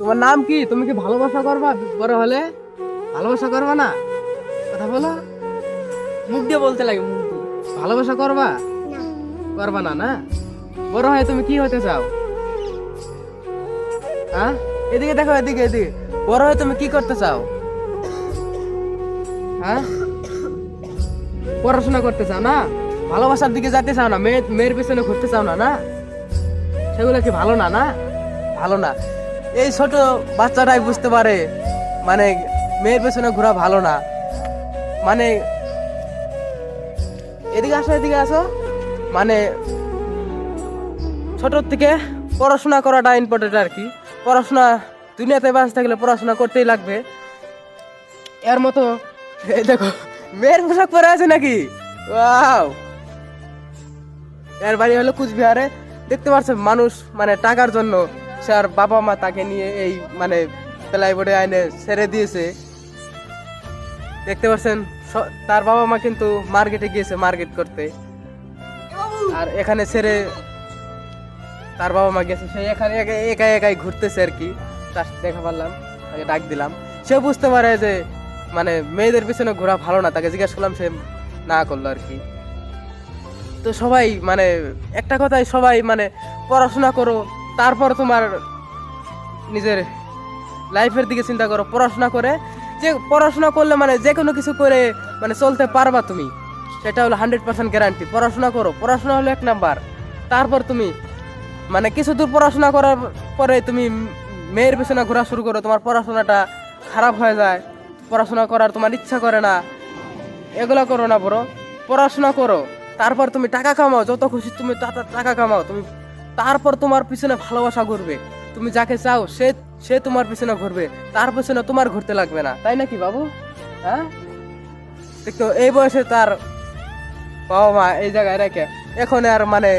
তোমার নাম কি? তুমি কি ভালোবাসা করবা? বড় হলে? ভালোবাসা করবা না? কথা বলো। মুখ দিয়ে বলতে লাগে মুখ দিয়ে। ভালোবাসা করবা? করবা না না? বড় হয়ে তুমি কি হতে চাও? হ্যাঁ এদিকে দেখো এদিকে এদিকে। বড় হয়ে তুমি কি করতে চাও? হ্যাঁ পড়াশোনা করতে চাও না? ভালোবাসার দিকে যেতে চাও না? মেয়ে মেয়ের পেছনে ঘুরতে চাও না না? সেগুলো কি ভালো না না? ভালো না। এই ছোট বাচ্চাটাই বুঝতে পারে মানে মেয়ের পেছনে ঘোরা ভালো না। মানে এদিকে আসো এদিকে আসো। মানে ছোট থেকে পড়াশোনা করাটা ইম্পর্টেন্ট আর কি। পড়াশোনা, দুনিয়াতে বাঁচতে থাকলে পড়াশোনা করতেই লাগবে। এর মতো, এই দেখো, মেয়ের পোশাক পরে আছে নাকি? ওয়াও! এর বাড়ি হলো কুচবিহারে। দেখতে পাচ্ছেন মানুষ মানে টাকার জন্য। আর বাবা মা তাকে নিয়ে এই মানে প্লাইবোর্ডে আইনে ছেড়ে দিয়েছে। দেখতে পাচ্ছেন তার বাবা মা কিন্তু মার্কেটে গিয়েছে মার্কেট করতে। আর এখানে ছেড়ে তার বাবা মা গেছে। সে এখানে একা- একাই একাই ঘুরতেছে আর কি। তার দেখা পারলাম, তাকে ডাক দিলাম। সে বুঝতে পারে যে মানে মেয়েদের পিছনে ঘোরা ভালো না, তাকে জিজ্ঞেস করলাম, সে না করল আর কি। তো সবাই মানে একটা কথাই সবাই মানে পড়াশোনা করো তারপর তোমার নিজের লাইফের দিকে চিন্তা করো, পড়াশোনা করে। যে পড়াশোনা করলে মানে যে কোনো কিছু করে মানে চলতে পারবা তুমি। সেটা হলো হান্ড্রেড পার্সেন্ট গ্যারান্টি পড়াশোনা করো। পড়াশোনা হলো এক নাম্বার। তারপর তুমি মানে কিছু দূর পড়াশোনা করার পরে তুমি মেয়ের পেছনে ঘোরা শুরু করো। তোমার পড়াশোনাটা খারাপ হয়ে যায়। পড়াশোনা করার তোমার ইচ্ছা করে না। এগুলো করো না বড় পড়াশোনা করো। তারপর তুমি টাকা কামাও। যত খুশি তুমি টাকা কামাও। তুমি তারপর তোমার পিছনে ভালোবাসা ঘুরবে। তুমি যাকে চাও, সে সে তোমার পিছনে ঘুরবে। তার পিছনে তোমার ঘুরতে লাগবে না। তাই নাকি, বাবু? হ্যাঁ? দেখতো এই বয়সে তার বাবা মা এই জায়গায় রেখে, এখন আর মানে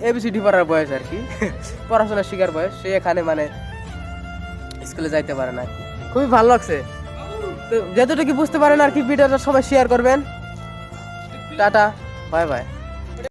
এবিসিডি পড়ার বয়স আর কি। পড়াশোনা শিকার বয়স। সে এখানে মানে স্কুলে যাইতে পারে না খুবই ভালো লাগছে। তো যতটুকু বুঝতে পারেন আর কি, ভিডিওটা সবাই শেয়ার করবেন। Tata bye bye